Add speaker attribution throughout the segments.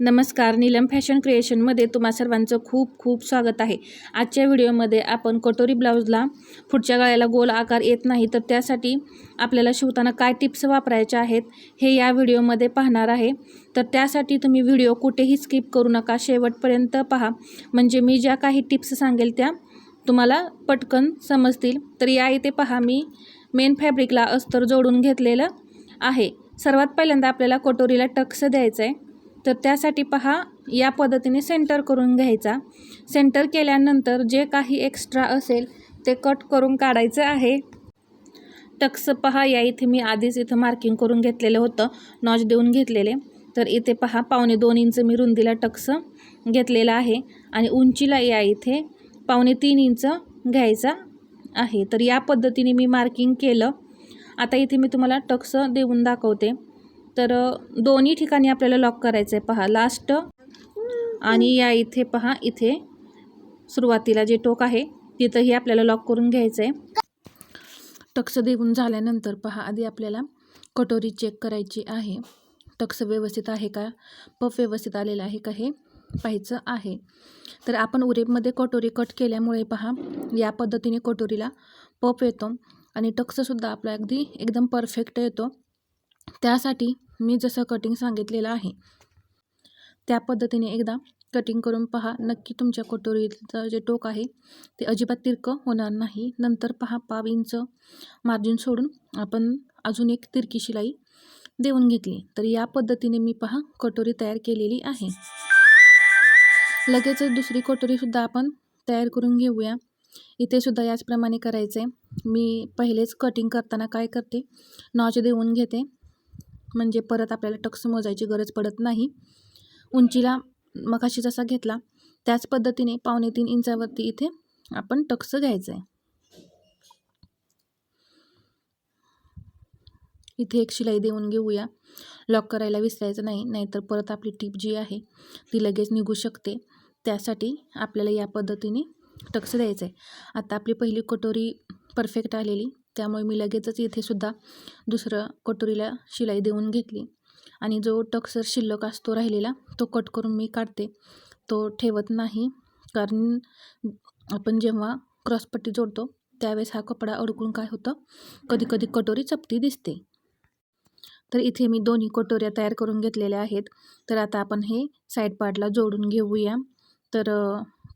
Speaker 1: नमस्कार नीलम फॅशन क्रिएशनमध्ये तुम्हा सर्वांचं खूप खूप स्वागत आहे. आजच्या व्हिडिओमध्ये आपण कटोरी ब्लाऊजला पुढच्या गळ्याला गोल आकार येत नाही तर त्यासाठी आपल्याला शिवताना काय टिप्स वापरायच्या आहेत हे या व्हिडिओमध्ये पाहणार आहे. तर त्यासाठी तुम्ही व्हिडिओ कुठेही स्किप करू नका शेवटपर्यंत पहा. म्हणजे मी ज्या काही टिप्स सांगेल त्या तुम्हाला पटकन समजतील. तर या इथे पहा मी मेन फॅब्रिकला अस्तर जोडून घेतलेलं आहे. सर्वात पहिल्यांदा आपल्याला कटोरीला टक्स द्यायचं आहे तर त्यासाठी पहा या पद्धतीने सेंटर करून घ्यायचा. सेंटर केल्यानंतर जे काही एक्स्ट्रा असेल ते कट करून काढायचं आहे. टक्स पहा या इथे मी आधीच इथं मार्किंग करून घेतलेलं होतं नॉच देऊन घेतलेले. तर इथे पहा पावणे दोन इंच मी रुंदीला टक्स घेतलेला आहे आणि उंचीला या इथे पावणे तीन इंच घ्यायचा आहे. तर या पद्धतीने मी मार्किंग केलं. आता इथे मी तुम्हाला टक्स देऊन दाखवते. तर दोन्ही ठिकाणी आपल्याला लॉक करायचं आहे पहा लास्ट आणि या इथे पहा इथे सुरुवातीला जे टोक आहे तिथंही आपल्याला लॉक करून घ्यायचं आहे टक्स देऊन झाल्यानंतर पहा आधी आपल्याला कटोरी चेक करायची आहे. टक्स व्यवस्थित आहे का? पफ व्यवस्थित आलेला आहे का हे पाहायचं आहे. तर आपण उरेपमध्ये कटोरी कट केल्यामुळे पहा या पद्धतीने कटोरीला पफ येतो आणि टक्ससुद्धा आपला अगदी एकदम परफेक्ट येतो. त्यासाठी मी जसं कटिंग सांगितलेलं आहे त्या पद्धतीने एकदा कटिंग करून पहा. नक्की तुमच्या कटोरीचं जे टोक आहे ते अजिबात तिरकं होणार नाही. नंतर पहा पाव इंच मार्जिन सोडून आपण अजून एक तिरकी शिलाई देऊन घेतली. तर या पद्धतीने मी पहा कटोरी तयार केलेली आहे. लगेचच दुसरी कटोरीसुद्धा आपण तयार करून घेऊया. इथे सुद्धा याचप्रमाणे करायचं आहे मी पहिलेच कटिंग करताना काय करते? नॉच देऊन घेते. म्हणजे परत आपल्याला टक्स मोजायची गरज पडत नाही. उंचीला मगाशी जसा घेतला त्याच पद्धतीने पावणे तीन इंचावरती इथे आपण टक्स घ्यायचं आहे इथे एक शिलाई देऊन घेऊया. लॉक करायला विसरायचं नाही नाहीतर परत आपली टीप जी आहे ती लगेच निघू शकते. त्यासाठी आपल्याला या पद्धतीने टक्स द्यायचं आहे आता आपली पहिली कटोरी परफेक्ट आलेली. त्यामुळे मी लगेचच इथेसुद्धा दुसरं कटोरीला शिलाई देऊन घेतली. आणि जो टक्सर शिल्लक असतो राहिलेला तो कट करून मी काढते. तो ठेवत नाही कारण आपण जेव्हा क्रॉसपट्टी जोडतो त्यावेळेस हा कपडा अडकून काय होतं? कधी कधी कटोरी चपटी दिसते. तर इथे मी दोन्ही कटोऱ्या तयार करून घेतलेल्या आहेत. तर आता आपण हे साईड पार्टला जोडून घेऊया. तर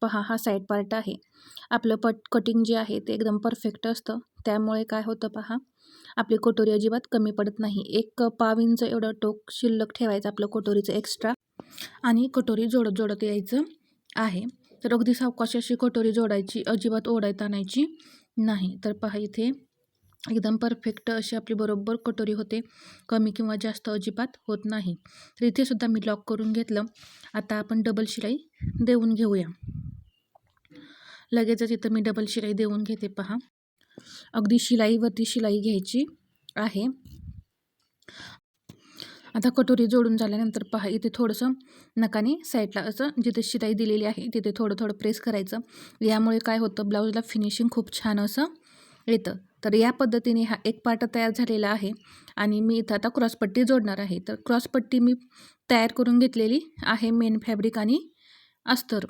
Speaker 1: पहा हा साईड पार्ट आहे. आपलं पट कटिंग जे आहे ते एकदम परफेक्ट असतं. त्यामुळे काय होतं पहा आपली कटोरी अजिबात कमी पडत नाही. एक पाव इंच एवढं टोक शिल्लक ठेवायचं आपलं कटोरीचं एक्स्ट्रा आणि कटोरी जोडत जोडत यायचं आहे. तर अगदी सावकाश अशी कटोरी जोडायची अजिबात ओढायत आणायची नाही. तर पहा इथे एकदम परफेक्ट अशी आपली बरोबर कटोरी होते. कमी किंवा जास्त अजिबात होत नाही. तर इथेसुद्धा मी लॉक करून घेतलं. आता आपण डबल शिलाई देऊन घेऊया. लगेचच इथं मी डबल शिलाई देऊन घेते पहा. अगदी शिलाईवरती शिलाई घ्यायची आहे. आता कटोरी जोडून झाल्यानंतर पहा इथे थोडंसं नकाने साईडला असं जिथे शिलाई दिलेली आहे तिथे थोडं थोडं प्रेस करायचं. यामुळे काय होतं ब्लाऊजला फिनिशिंग खूप छान असं येतं. तर या पद्धतीने हा एक पार्ट तयार झालेला आहे आणि मी इथं आता क्रॉसपट्टी जोडणार आहे. तर क्रॉसपट्टी मी तयार करून घेतलेली आहे मेन फॅब्रिक आणि अस्तर.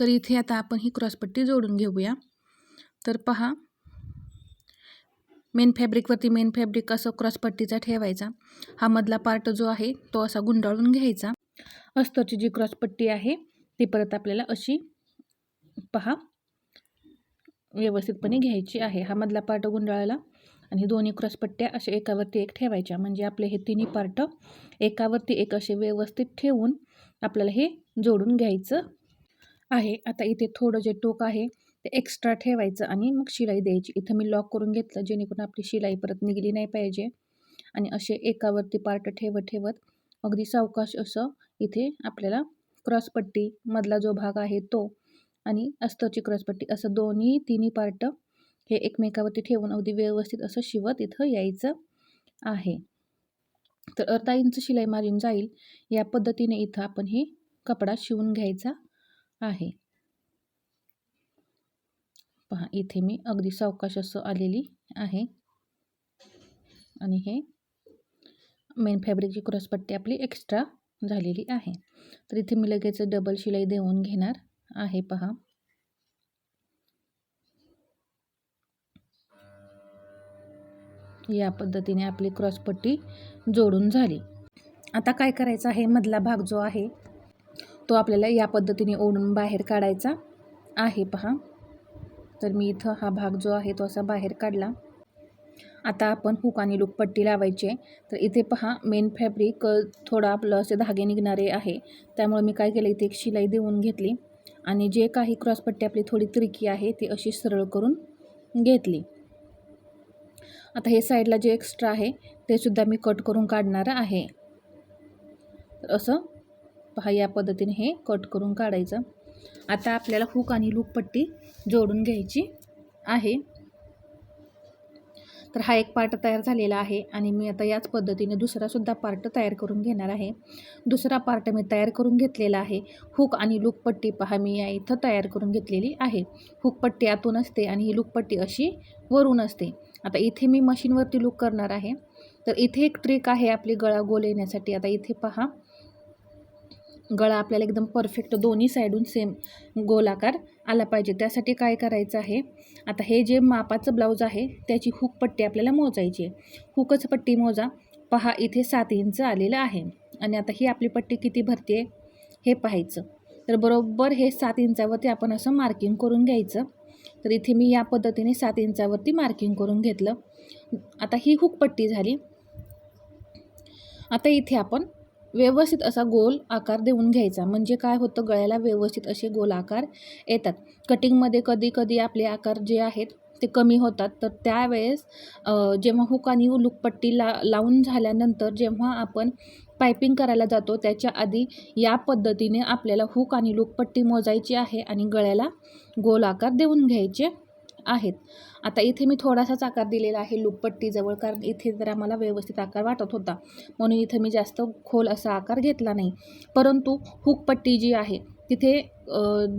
Speaker 1: तर इथे आता आपण ही क्रॉसपट्टी जोडून घेऊया. तर पहा मेन फॅब्रिकवरती मेन फॅब्रिक असं क्रॉसपट्टीचा ठेवायचा. हा मधला पार्ट जो आहे तो असा गुंडाळून घ्यायचा. अस्तरची जी क्रॉसपट्टी आहे ती परत आपल्याला अशी पहा व्यवस्थितपणे घ्यायची आहे. हा मधला पार्ट गुंडाळायला आणि दोन्ही क्रॉसपट्ट्या अशा एकावरती एक ठेवायच्या. म्हणजे आपले हे तिन्ही पार्ट एकावरती एक असे व्यवस्थित ठेवून आपल्याला हे जोडून घ्यायचं आहे. आता इथे थोडं जे टोक आहे ते एक्स्ट्रा ठेवायचं आणि मग शिलाई द्यायची. इथं मी लॉक करून घेतलं जेणेकरून आपली शिलाई परत निघली नाही पाहिजे. आणि असे एकावरती पार्ट ठेवत ठेवत अगदी सावकाश असं इथे आपल्याला क्रॉसपट्टी मधला जो भाग आहे तो आणि अस्तची क्रॉसपट्टी असं दोन्ही तिन्ही पार्ट हे एकमेकावरती ठेवून अगदी व्यवस्थित असं शिवत इथं यायचं आहे. तर अर्धा इंच शिलाई मारून जाईल. या पद्धतीने इथं आपण हे कपडा शिवून घ्यायचा. आहे. पहा इथे मी अगदी सावकाश असं आलेली आहे. आणि हे मेन फॅब्रिकची क्रॉसपट्टी आपली एक्स्ट्रा झालेली आहे. तर इथे मी लगेच डबल शिलाई देऊन घेणार आहे पहा. या पद्धतीने आपली क्रॉसपट्टी जोडून झाली. आता काय करायचं आहे? मधला भाग जो आहे तो आपल्याला या पद्धतीने ओढून बाहेर काढायचा आहे पहा. तर मी इथं हा भाग जो आहे तो असा बाहेर काढला. आता आपण हुक आणि लूक पट्टी लावायची आहे. तर इथे पहा मेन फॅब्रिक थोडं आपलं असे धागे निघणारे आहे. त्यामुळे मी काय केलं इथे एक शिलाई देऊन घेतली. आणि जे काही क्रॉसपट्टी आपली थोडी त्रिकी आहे ती अशी सरळ करून घेतली. आता हे साईडला जे एक्स्ट्रा आहे ते सुद्धा मी कट करून काढणार आहे. असं. पहा या पद्धतीने हे कट करून काढायचं. आता आपल्याला हुक आणि लूक पट्टी जोडून घ्यायची आहे. तर हा एक पार्ट तयार झालेला आहे आणि मी आता याच पद्धतीने दुसरासुद्धा पार्ट तयार करून घेणार आहे. दुसरा पार्ट मी तयार करून घेतलेला आहे. हुक आणि लूकपट्टी पहा मी या इथं तयार करून घेतलेली आहे. हुकपट्टी आतून असते आणि ही लूकपट्टी अशी वरून असते. आता इथे मी मशीनवरती लूक करणार आहे. तर इथे एक ट्रिक आहे आपली गळा गोल येण्यासाठी. आता इथे पहा गळा आपल्याला एकदम परफेक्ट दोन्ही साईडून सेम गोलाकार आला पाहिजे. त्यासाठी काय करायचं आहे? आता हे जे मापाचं ब्लाऊज आहे त्याची हुक पट्टी आपल्याला मोजायची आहे. हुकच पट्टी मोजा. पहा इथे सात इंच आलेलं आहे. आणि आता ही आपली पट्टी किती भरते हे पाहायचं. तर बरोबर हे सात इंचावरती आपण असं मार्किंग करून घ्यायचं. तर इथे मी या पद्धतीने सात इंचावरती मार्किंग करून घेतलं. आता ही हुक पट्टी झाली. आता इथे आपण व्यवस्थित असा गोल आकार देऊन घ्यायचा. म्हणजे काय होतं गळ्याला व्यवस्थित असे गोल आकार येतात. कटिंगमध्ये कधी कधी आपले आकार जे आहेत ते कमी होतात. तर त्यावेळेस जेव्हा हुक आणि लुकपट्टी ला लावून झाल्यानंतर जेव्हा आपण पायपिंग करायला जातो त्याच्या आधी या पद्धतीने आपल्याला हुक आणि लुकपट्टी मोजायची आहे आणि गळ्याला गोल आकार देऊन घ्यायचे. आहेत. आता इथे मी थोडासाच आकार दिलेला आहे लुपपट्टीजवळ कारण इथे जरा मला व्यवस्थित आकार वाटत होता. म्हणून इथे मी जास्त खोल असा आकार घेतला नाही. परंतु हुकपट्टी जी आहे तिथे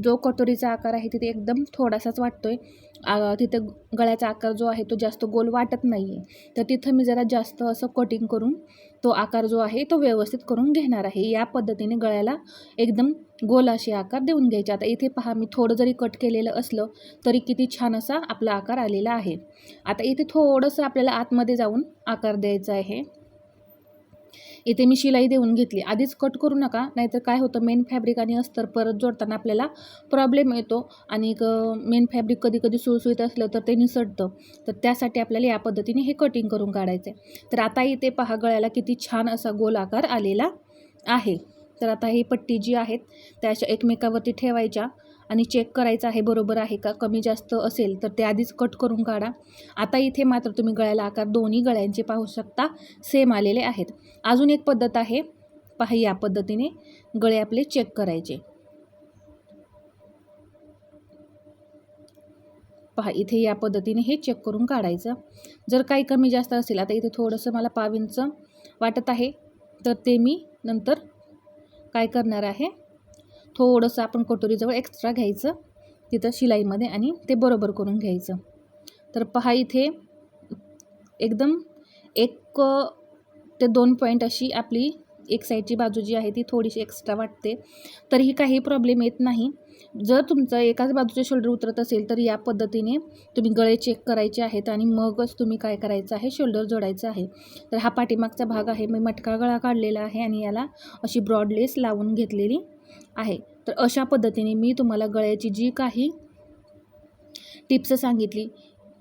Speaker 1: जो कटोरीचा आकार आहे तिथे एकदम थोडासाच वाटतो आहे तिथे गळ्याचा आकार जो आहे तो जास्त गोल वाटत नाही आहे तर तिथं मी जरा जास्त असं कटिंग करून तो आकार जो आहे तो व्यवस्थित करून घेणार आहे. या पद्धतीने गळ्याला एकदम गोल असे आकार देऊन घ्यायचे. आता इथे पहा मी थोडं जरी कट केलेलं असलं तरी किती छान असा आपला आकार आलेला आहे. आता इथे थोडंसं आपल्याला आतमध्ये जाऊन आकार द्यायचा आहे. इथे मी शिलाई देऊन घेतली. आधीच कट करू नका नाहीतर काय होतं मेन फॅब्रिक आणि अस्तर परत जोडताना आपल्याला प्रॉब्लेम येतो. आणि मेन फॅब्रिक कधी कधी सुळसुळीत असलं तर ते निसटतं. तर त्यासाठी आपल्याला या पद्धतीने हे कटिंग करून काढायचं आहे तर आता इथे पहा गळ्याला किती छान असा गोल आकार आलेला आहे. तर आता ही पट्टी जी आहेत त्या अशा एकमेकावरती ठेवायच्या. आणि चेक करायचं आहे बरोबर आहे का? कमी जास्त असेल तर ते आधीच कट करून काढा. आता इथे मात्र तुम्ही गळ्याला आकार दोन्ही गळ्यांचे पाहू शकता. सेम आलेले आहेत. अजून एक पद्धत आहे. पहा या पद्धतीने गळे आपले चेक करायचे. पहा इथे या पद्धतीने हे चेक करून काढायचं. जर काही कमी जास्त असेल आता इथे थोडंसं मला पावींचं वाटत आहे तर ते मी नंतर काय करणार आहे? थोडंसं आपण कटोरीजवळ एक्स्ट्रा घ्यायचं तिथं शिलाईमध्ये आणि ते बरोबर करून घ्यायचं. तर पहा इथे एकदम एक ते दोन पॉईंट अशी आपली एक साईडची बाजू जी आहे ती थोडीशी एक्स्ट्रा वाटते. तरीही काही प्रॉब्लेम येत नाही. जर तुमचं एकाच बाजूचे शोल्डर उतरत असेल तर या पद्धतीने तुम्ही गळे चेक करायचे आहेत आणि मगच तुम्ही काय करायचं आहे शोल्डर जोडायचं आहे. तर हा पाठीमागचा भाग आहे. मी मटका गळा काढलेला आहे आणि याला अशी ब्रॉड लेस लावून घेतलेली आहे. तर अशा पद्धतीने मी तुम्हाला गळ्याची जी काही टिप्स सांगितली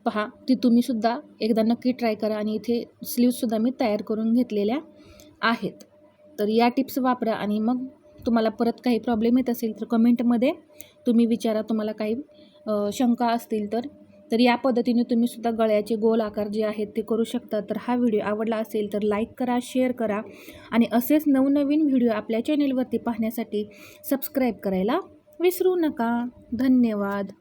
Speaker 1: पहा ती तुम्हीसुद्धा एकदा नक्की ट्राय करा आणि इथे स्लीवसुद्धा मी तयार करून घेतलेल्या आहेत. तर या टिप्स वापरा आणि मग तुम्हाला परत काही प्रॉब्लेम येत असेल तर कमेंटमध्ये तुम्ही विचारा तुम्हाला काही शंका असतील तर तर या पद्धतीने तुम्ही सुद्धा गळ्याचे गोल आकार जे आहेत ते करू शकता. तर हा व्हिडिओ आवडला असेल तर लाईक करा शेअर करा आणि असेच नवनवीन व्हिडिओ आपल्या चॅनेलवरती पाहण्यासाठी सबस्क्राईब करायला विसरू नका. धन्यवाद.